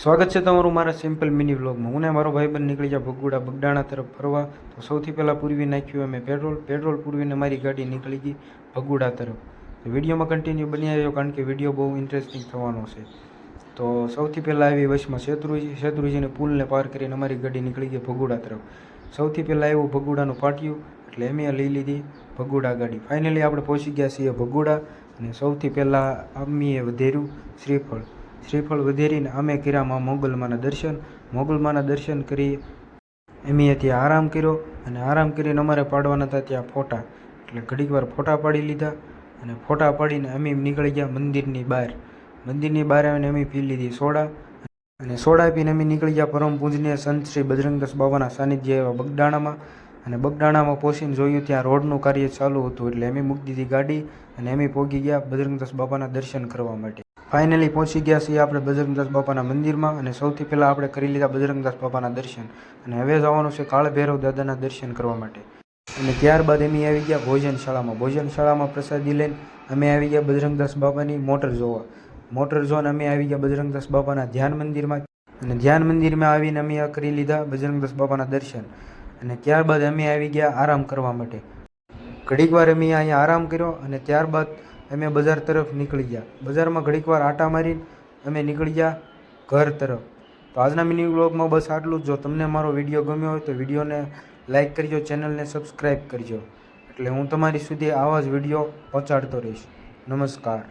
સ્વાગત છે તમારું મારા સિમ્પલ મિની વ્લોગમાં હું ને મારો ભાઈબંધ નીકળી ગયા ભગુડા બગડાણા તરફ ફરવા. તો સૌથી પહેલાં પૂરવી નાખ્યું અમે પેટ્રોલ. પેટ્રોલ પૂરવીને મારી ગાડી નીકળી ગઈ ભગુડા તરફ. તો વિડીયોમાં કન્ટિન્યુ બની આવ્યો કારણ કે વીડિયો બહુ ઇન્ટરેસ્ટિંગ થવાનો છે. તો સૌથી પહેલાં આવી વચમાં શેત્રુજી, શેત્રુજીને પુલને પાર કરીને અમારી ગાડી નીકળી ગઈ ભગુડા તરફ. સૌથી પહેલાં આવ્યું ભગુડાનું પાટિયું, એટલે એમ લઈ લીધી ભગુડા ગાડી. ફાઇનલી આપણે પહોંચી ગયા છીએ ભગુડા અને સૌથી પહેલાં અમીએ વધેર્યું શ્રીફળ. શ્રીફળ વધેરીને અમે કિરામાં મોગલમાના દર્શન. મોગલમાના દર્શન કરી એમીએ ત્યાં આરામ કર્યો અને આરામ કરીને અમારે પાડવાના હતા ત્યાં ફોટા. એટલે ઘડીક વાર ફોટા પાડી લીધા અને ફોટા પાડીને અમે નીકળી ગયા મંદિરની બહાર. મંદિરની બહાર આવીને અમે પી લીધી સોડા અને સોડા પીને અમે નીકળી ગયા પરમ પૂજનીય સંત શ્રી બજરંગદાસ બાબાના સાનિધ્ય એવા બગડાણામાં અને બગડાણામાં પહોંચીને જોયું ત્યાં રોડનું કાર્ય ચાલુ હતું એટલે અમે મૂકી દીધી ગાડી અને અમે પહોંચી ગયા બજરંગદાસ બાબાના દર્શન કરવા માટે. ફાઇનલી પહોંચી ગયા છીએ આપણે બજરંગદાસ બાપાના મંદિરમાં અને સૌથી પહેલાં આપણે કરી લીધા બજરંગદાસ બાપાના દર્શન. અને હવે જવાનું છે કાળભૈરવ દાદાના દર્શન કરવા માટે. અને ત્યારબાદ અમે આવી ગયા ભોજનશાળામાં. ભોજનશાળામાં પ્રસાદી લઈને અમે આવી ગયા બજરંગદાસ બાપાની મોટર જોવા. મોટર ઝોન અમે આવી ગયા બજરંગદાસ બાપાના ધ્યાન મંદિરમાં. અને ધ્યાન મંદિરમાં આવીને અમે આ કરી લીધા બજરંગદાસ બાપાના દર્શન. અને ત્યારબાદ અમે આવી ગયા આરામ કરવા માટે. ઘડીક વાર અમે અહીંયા આરામ કર્યો અને ત્યારબાદ અમે બજાર તરફ નીકળી ગયા. બજારમાં ઘડીક વાર આટા મારીને અમે નીકળી ગયા ઘર તરફ. તો આજના મિની બ્લોગમાં બસ આટલું જ. જો તમને મારો વીડિયો ગમ્યો હોય તો વિડીયોને લાઇક કરજો, ચેનલને સબસ્ક્રાઈબ કરજો. એટલે હું તમારી સુધી આવા જ વીડિયો પહોંચાડતો રહીશ. નમસ્કાર.